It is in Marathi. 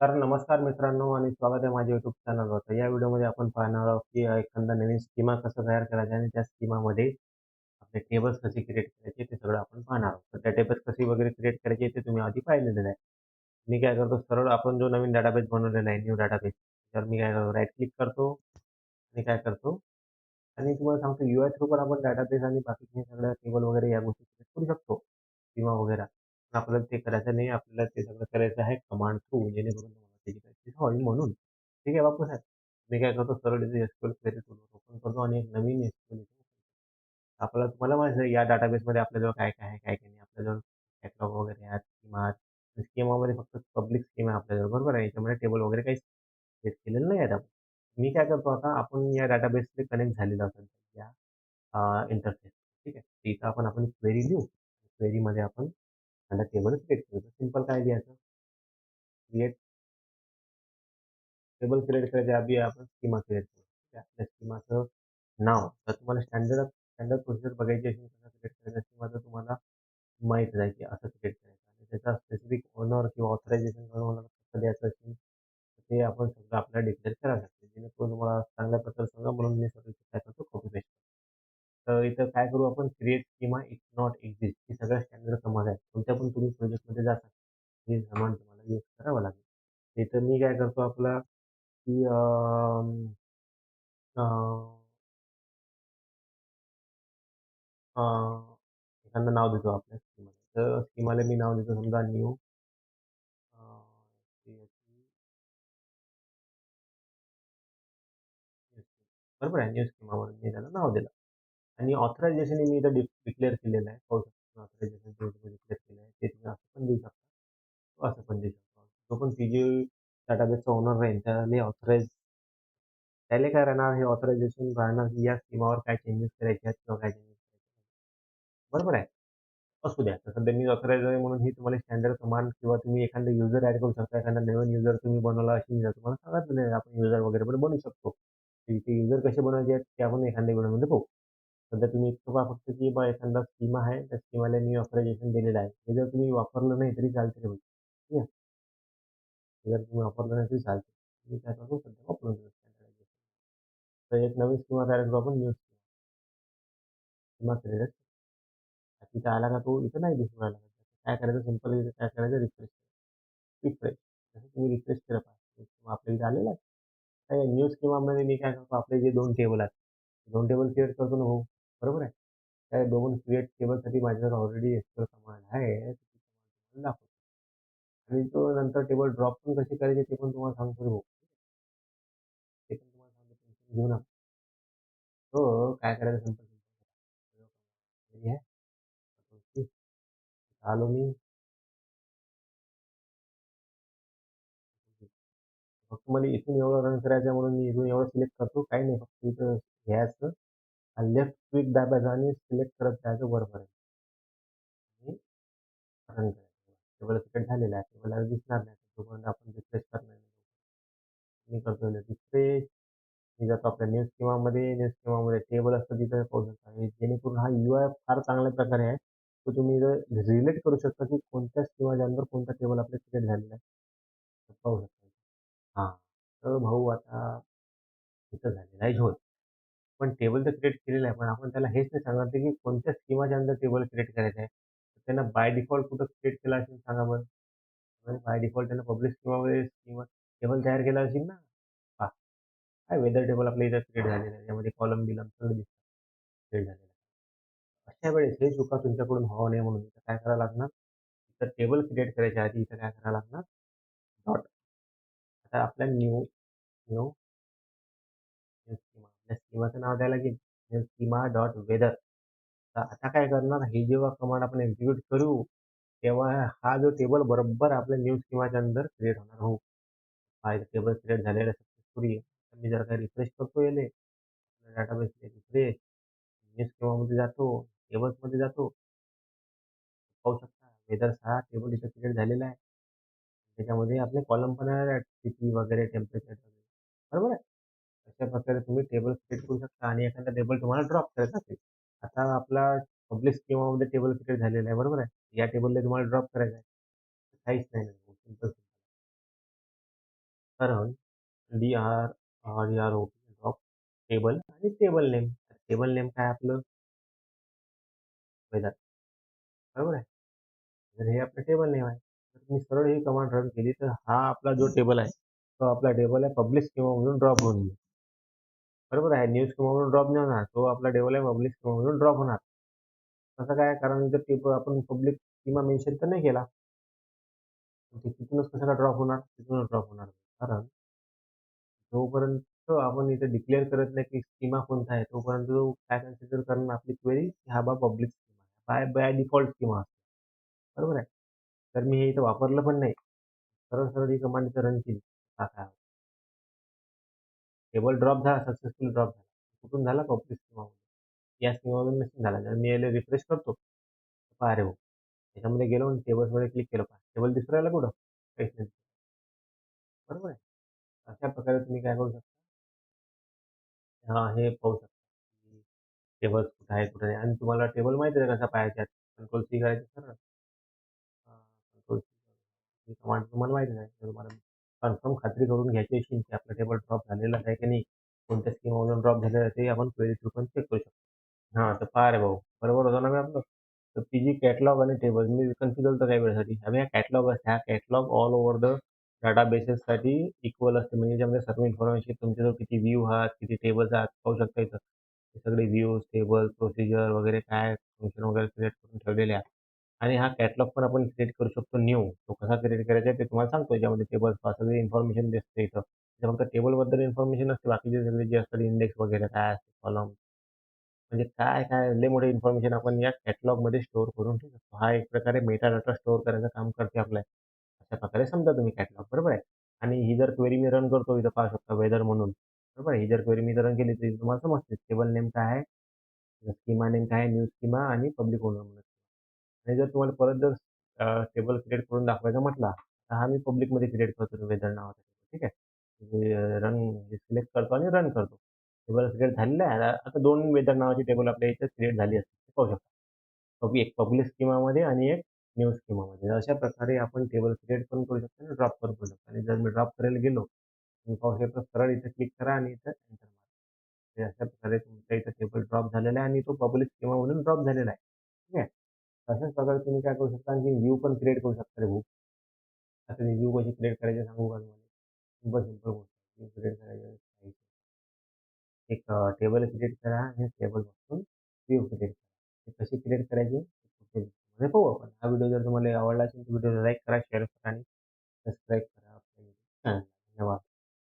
तर नमस्कार मित्रांनो आणि स्वागत आहे माझ्या युट्यूब चॅनलवर. तर या व्हिडिओमध्ये आपण पाहणार आहोत, की एखादा नवीन स्कीमा कसं तयार करायचा आणि त्या स्कीमामध्ये आपले टेबल्स कसे क्रिएट करायचे ते सगळं आपण पाहणार आहोत. तर त्या टेबल्स कसे वगैरे क्रिएट करायची ते तुम्ही आधी पाहिलेलं आहे. मी काय करतो सरळ आपण जो नवीन डाटाबेस बनवलेला आहे, न्यू डाटाबेस तर मी काय करतो राईट क्लिक करतो आणि काय करतो आणि तुम्हाला सांगतो यू-आय थ्रू पण आपण डाटाबेस आणि बाकीचे सगळ्या टेबल वगैरे या गोष्टी क्रिएट करू शकतो स्कीमा वगैरे. आपल्याला ते करायचं नाही. आपल्याला ते सगळं करायचं आहे कमांड थ्रू जेणेकरून तुम्हाला त्याची प्रॅक्टिस व्हावी म्हणून. ठीक आहे बापूसाहेब. मी काय करतो सरळ इथे एसक्यूएल क्वेरी टूलवर ओपन करतो आणि एक नवीन एसक्यूएल आपल्याला तुम्हाला माहिती आहे या डाटाबेसमध्ये आपल्याजवळ काय-काय आहे, काय-काय नाही. आपल्याजवळ कॅटलॉग वगैरे आहेत, स्कीमा आहेत. स्कीमामध्ये फक्त पब्लिक स्कीमा आहे आपल्याजवळ बरोबर आहे. याच्यामध्ये टेबल वगैरे काहीच सेट केलेलं नाही आपण. मी काय करतो आता आपण या कनेक्ट झालेलो असेल या इंटरफेस ठीक आहे. तर इथं आपण आपण क्वेरी लिहू. क्वेरीमध्ये आपण एखादा टेबल क्रिएट करायचं सिंपल काय लिहायचं? क्रिएट टेबल क्रिएट करायच्या आधी आपण स्कीमा क्रिएट करू. त्या स्कीमाचं नाव तर तुम्हाला स्टँडर्ड स्टँडर्ड प्रोसिजर बघायची असेल कसं क्रिएट करायचं स्कीमा तर तुम्हाला माहीत राहील की असं क्रिएट करायचं आणि त्याचा स्पेसिफिक ओनर किंवा ऑथरायझेशन तुम्हाला कसं द्यायचं असेल, तर ते आपण सगळं आपल्याला डिक्लेअर करावं लागते जेणेकरून तुम्हाला चांगल्या प्रकारे सांगा म्हणून मी तर इथं काय करू आपण create schema it not exist ही सगळ्या स्टँडर्ड कमांड आहे. कोणत्या पण तुम्ही प्रोजेक्टमध्ये जाता, हे सामान तुम्हाला यूज करावं लागेल. इथं मी काय करतो आपला की एखादं नाव देतो आपल्या स्कीमाला. तर स्कीमाला मी नाव देतो समजा न्यू बरोबर आहे. न्यू स्कीमा म्हणून मी त्याला नाव दिलं आणि ऑथरायझेशन मी इथं डिक्लेअर केलेलं आहे. पाहू शकता ऑथरायझेशन डिक्लेअर केलं आहे. ते तुम्ही असं पण देऊ शकता. असं पण देऊ शकता. जो पण पीजी डाटाबेसचा ओनर राहील त्याने ऑथराइज त्याला काय राहणार हे ऑथरायझेशन राहणार की या स्कीमावर काय चेंजेस करायचे आहेत किंवा काय चेंजेस करायचे बरोबर आहे? असू द्या. तर सध्या मी ऑथराइज आहे म्हणून ही तुम्हाला स्टँडर्ड कमांड किंवा तुम्ही एखादा युजर ॲड करू शकता. एखादा नवीन युजर तुम्ही बनवला अशी मी तुम्हाला सांगत नाही आपण युजर वगैरे पण बनवू शकतो. ते युजर कसे बनवायचे आहेत ते आपण एखाद्या व्हिडिओमध्ये पाहू. सध्या तुम्ही इतकं फक्त की बा एखादा स्कीमा आहे त्या स्कीमाला मी ऑथरायझेशन दिलेलं आहे. हे जर तुम्ही वापरलं नाही तरी चालते रे. ठीक आहे. जर तुम्ही वापरलं नाही तरी चालते. सध्या वापरून स्टँडर्डायझेशन. तर एक नवीन स्कीमा तयार करू आपण न्यू स्कीमा. स्कीमा क्रिएट तिथं आला का तो इथं नाही दिसून राहिला. काय करायचं सिंपल इथं काय करायचं रिफ्रेश रिफ्रेश जसं तुम्ही रिफ्रेश केलं पाहिजे आपल्या इथं आलेलं आहे. न्यू स्कीमामध्ये मी काय करतो आपले जे दोन टेबल आहेत, दोन टेबल क्रिएट करतो ना भाऊ, बरोबर आहे? त्या दोन क्रिएट टेबलसाठी माझ्याकडे ऑलरेडी एसक्यूएल कमांड आहे. दाखवतो. आणि तो नंतर टेबल ड्रॉप पण कसे करायचे ते पण तुम्हाला सांगतो. ते पण तुम्हाला सांगतो टेन्शन घेऊ नका. तो काय करायचं. आलो मी. फक्त मला इथून एवढं रन करायचं म्हणून मी इथून एवढं सिलेक्ट करतो. काही नाही, फक्त इथं घ्यायचं लेफ्ट क्विक दाबायचा आणि सिलेक्ट करत जायचं वरपर्यंत. आणि रन करायचं. टेबल क्रिएट झालेलं आहे. टेबल दिसणार नाही. जोपर्यंत आपण रिफ्रेश करणार नाही. मी करतो रिफ्रेश. मी जातो आपल्या न्यूज किंवामध्ये न्यूज किंवामध्ये टेबल असतं तिथं पाहू शकता जेणेकरून हा यू-आय फार चांगल्या प्रकारे आहे. तो तुम्ही रिलेट करू शकता की कोणत्या स्कीमाच्या अंदर कोणता टेबल आपल्या क्रिएट झालेला आहे. पाहू शकता. हां. तर भाऊ आता इथं झालेला आहे झोल. पण टेबल तर क्रिएट केलेलं आहे. पण आपण त्याला हेच नाही सांगितलं की कोणत्या स्कीमाच्या अंदर टेबल क्रिएट करायचं आहे. त्यांना बाय डिफॉल्ट कुठं क्रिएट केला असेल सांगा बरं? बाय डिफॉल्ट त्यांना पब्लिक स्कीमामध्ये स्कीमा टेबल तयार केला असेल ना? हा काय वेदर टेबल आपल्या इथं क्रिएट झालेलं आहे. त्यामध्ये कॉलम बिलम सगळं दिसतं. क्रिएट झालेलं आहे. अशा वेळेस हे चुका तुमच्याकडून हवा नाही म्हणून इथं काय करावं लागणार? इथं टेबल क्रिएट करायच्या आधी इथं काय करावं लागणार? डॉट आता आपल्या न्यू न्यू न्यू स्कीमा या स्कीमाचं नाव द्यायला लागेल. Schema dot weather. तर आता काय करणार हे जेव्हा कमांड आपण एक्झिक्यूट करू, तेव्हा हा जो टेबल बरोबर आपल्या न्यू स्कीमाच्या अंदर क्रिएट होणार हो. हा टेबल क्रिएट झालेला सक्सेसफुली. मी जर काही रिफ्रेश करतो याले, डाटाबेस रिफ्रेश, न्यू स्कीमामध्ये जातो, टेबल्समध्ये जातो. पाहू शकता वेदर हा टेबल इथं क्रिएट झालेला आहे. त्याच्यामध्ये आपले कॉलम पण आहे तिथी वगैरे टेम्परेचर वगैरे. बरोबर आहे? अशा प्रकारे तुम्ही टेबल क्रिएट करू शकता आणि एखादा टेबल तुम्हाला ड्रॉप करायचा असेल. आता आपला पब्लिक टेबल क्रिएट झालेला आहे बरोबर आहे? या टेबलला तुम्हाला ड्रॉप करायचा आहे. काहीच नाही. कारण डी-आर अ, D R O drop table आणि टेबल नेम. टेबल नेम काय आपलं? वेदर. बरोबर आहे. हे आपलं टेबल नेम आहे. तर मी सरळ ही कमांड रन केली तर हा आपला जो टेबल आहे, तो आपला टेबल आहे पब्लिक स्कीमामधून ड्रॉप होऊन. बरोबर आहे. न्यूज स्कीमामधून ड्रॉप नाही होणार. तो आपला डेव्हलप आहे पब्लिक स्कीमामधून ड्रॉप होणार. कसं काय? कारण इथं ते आपण पब्लिक स्कीमा मेन्शन तर नाही केला. मग तिथूनच कशाला ड्रॉप होणार? तिथूनच ड्रॉप होणार. कारण जोपर्यंत आपण इथे डिक्लेअर करत नाही की स्कीमा कोणता आहे, तोपर्यंत तो काय कन्सिडर करणार आपली क्वेरी हा बा पब्लिक स्कीमा आहे. बाय बाय डिफॉल्ट स्कीमा असते. बरोबर आहे. तर मी हे इथं वापरलं पण नाही. सरळ-सरळ ही कमांड इथं रन केली. टाका. टेबल ड्रॉप झाला, सक्सेसफुल ड्रॉप झाला. कुठून झाला? पब्लिक स्कीमामधून. या स्कीमामधून नसेल झाला. जर मी याला रिफ्रेश करतो, पहा रे हो त्याच्यामध्ये गेलो आणि टेबल्समध्ये क्लिक केलं पहा. टेबल दिसून राहिला कुठं? काहीच नाही. बरोबर आहे. अशा प्रकारे तुम्ही काय करू शकता? हां, हे पाहू शकता. की टेबल्स कुठं आहे, कुठं नाही आणि तुम्हाला टेबल माहिती आहे कसा पाहायचा? कंट्रोल सी करायचं सर कंट्रोल सी कमांड तुम्हाला माहिती नाही तुम्हाला कन्फर्म खात्री करून घ्यायची असेल की आपला टेबल ड्रॉप झालेला आहे की नाही, कोणत्या स्कीमामधून ड्रॉप झालेलं आहे ते आपण क्वेरी थ्रू पण चेक करू शकतो. हां, तर पहा रे भाऊ. बरोबर होतं ना मी आपलं? तर पीजी कॅटलॉग आणि टेबल मी कन्फ्युज होतो काही वेळेसाठी. आम्ही ह्या कॅटलॉग ह्या catalogue all over the data बेसेससाठी इक्वल असते. म्हणजे ज्यामध्ये सर्व इन्फॉर्मेशन तुमच्याजवळ किती व्ह्यू आहात, किती टेबल्स आहात पाहू शकता इथं. हे सगळे व्ह्यूज, टेबल, प्रोसिजर वगैरे काय फंक्शन वगैरे सिलेक्ट करून ठेवलेले आहे. आणि हा कॅटलॉग पण आपण क्रिएट करू शकतो न्यू. तो कसा क्रिएट करायचा आहे ते तुम्हाला सांगतो याच्यामध्ये टेबल्स सगळी इन्फॉर्मेशन दिसते इथं. फक्त टेबलबद्दल इन्फॉर्मेशन असते बाकीचे सगळे जे असतात इंडेक्स वगैरे काय असते कॉलम. म्हणजे काय-काय लय मोठे इन्फॉर्मेशन आपण या कॅटलॉगमध्ये स्टोअर करून ठेवू शकतो. हा एक प्रकारे मेटा डाटा स्टोअर करायचं काम करते आपल्या अशा प्रकारे समजा तुम्ही कॅटलॉग. बरोबर आहे. आणि ही जर क्वेरी मी रन करतो इथं पाहू शकता वेदर म्हणून. बरोबर आहे. ही जर क्वेरी मी रन केली तर तुम्हाला समजते टेबल नेम काय आहे, स्कीमा नेम काय आहे, न्यू स्कीमा आणि पब्लिक ओनर म्हणून. आणि जर तुम्हाला परत जर टेबल क्रिएट करून दाखवायचा म्हटला, तर हा मी पब्लिकमध्ये क्रिएट करतो वेदर नावाचा. ठीक आहे. म्हणजे रन सिलेक्ट म्हणजे करतो आणि रन करतो. टेबल क्रिएट झालेलं आहे. आता दोन वेदर नावाची टेबल आपल्या इथे क्रिएट झाली असते. पाहू शकता. एक पब्लिक स्कीमामध्ये आणि एक न्यूज स्कीमामध्ये. अशा प्रकारे आपण टेबल क्रिएट पण करू शकतो आणि ड्रॉप पण करू शकतो. आणि जर मी ड्रॉप करायला गेलो, तुम्ही पाहू शकता सरळ इथं क्लिक करा आणि इथं एंटर मारा. अशा प्रकारे तुमच्या इथं टेबल ड्रॉप झालेला आहे आणि तो पब्लिक स्कीमामधून ड्रॉप झालेला आहे. ठीक आहे. अशाच प्रकारे तुम्ही काय करू शकता आणखी व्ह्यू पण क्रिएट करू शकता रे बुक आता मी व्ह्यू कशी क्रिएट करायची सांगू का तुम्हाला? सिंपल, सिंपल गोष्ट. व्ह्यू क्रिएट करायचे एक टेबल क्रिएट करा आणि टेबलपासून व्ह्यू क्रिएट करा. ते कशी क्रिएट करायची? पाहू आपण. हा व्हिडिओ जर तुम्हाला आवडला असेल तर व्हिडिओला लाईक करा, शेअर